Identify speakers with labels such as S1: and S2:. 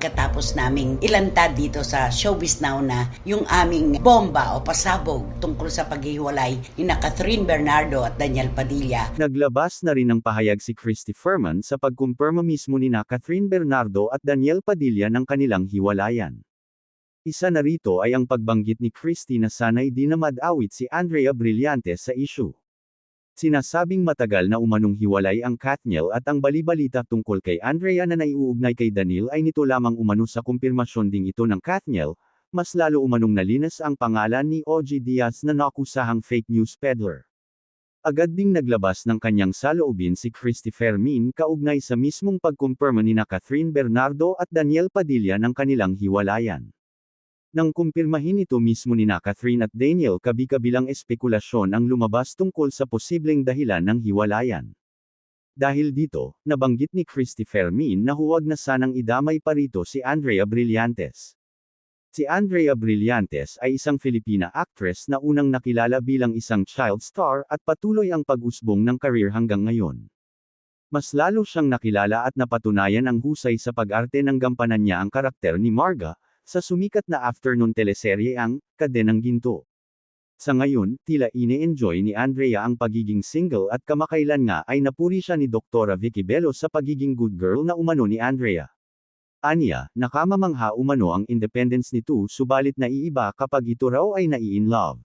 S1: Katapos naming ilantad dito sa Showbiz Now na yung aming bomba o pasabog tungkol sa paghihiwalay ni na Catherine Bernardo at Daniel Padilla.
S2: Naglabas na rin ng pahayag si Christy Furman sa pagkumpirma mismo ni na Catherine Bernardo at Daniel Padilla ng kanilang hiwalayan. Isa na rito ay ang pagbanggit ni Christy na sana'y di na madawit si Andrea Brillantes sa issue. Sinasabing matagal na umanong hiwalay ang Katniel at ang balibalita tungkol kay Andrea na naiuugnay kay Daniel ay nito lamang umano sa kumpirmasyon ding ito ng Katniel, mas lalo umanong nalinas ang pangalan ni OG Diaz na nakusahang fake news peddler. Agad ding naglabas ng kanyang saloobin si Christy Fermin kaugnay sa mismong pagkumpirma ni na Catherine Bernardo at Daniel Padilla ng kanilang hiwalayan. Nang kumpirmahin ito mismo ni na Catherine at Daniel kabi-kabilang espekulasyon ang lumabas tungkol sa posibleng dahilan ng hiwalayan. Dahil dito, nabanggit ni Christy Fermin na huwag na sanang idamay pa rito si Andrea Brillantes. Si Andrea Brillantes ay isang Filipina actress na unang nakilala bilang isang child star at patuloy ang pag-usbong ng career hanggang ngayon. Mas lalo siyang nakilala at napatunayan ang husay sa pag-arte ng gampanan niya ang karakter ni Marga, sa sumikat na afternoon teleserye ang Kadenang Ginto. Sa ngayon, tila ine-enjoy ni Andrea ang pagiging single at kamakailan nga ay napuri siya ni Doktora Vicky Bello sa pagiging good girl na umano ni Andrea. Anya, nakamamangha umano ang independence nito subalit naiiba kapag ito raw ay nai-in love.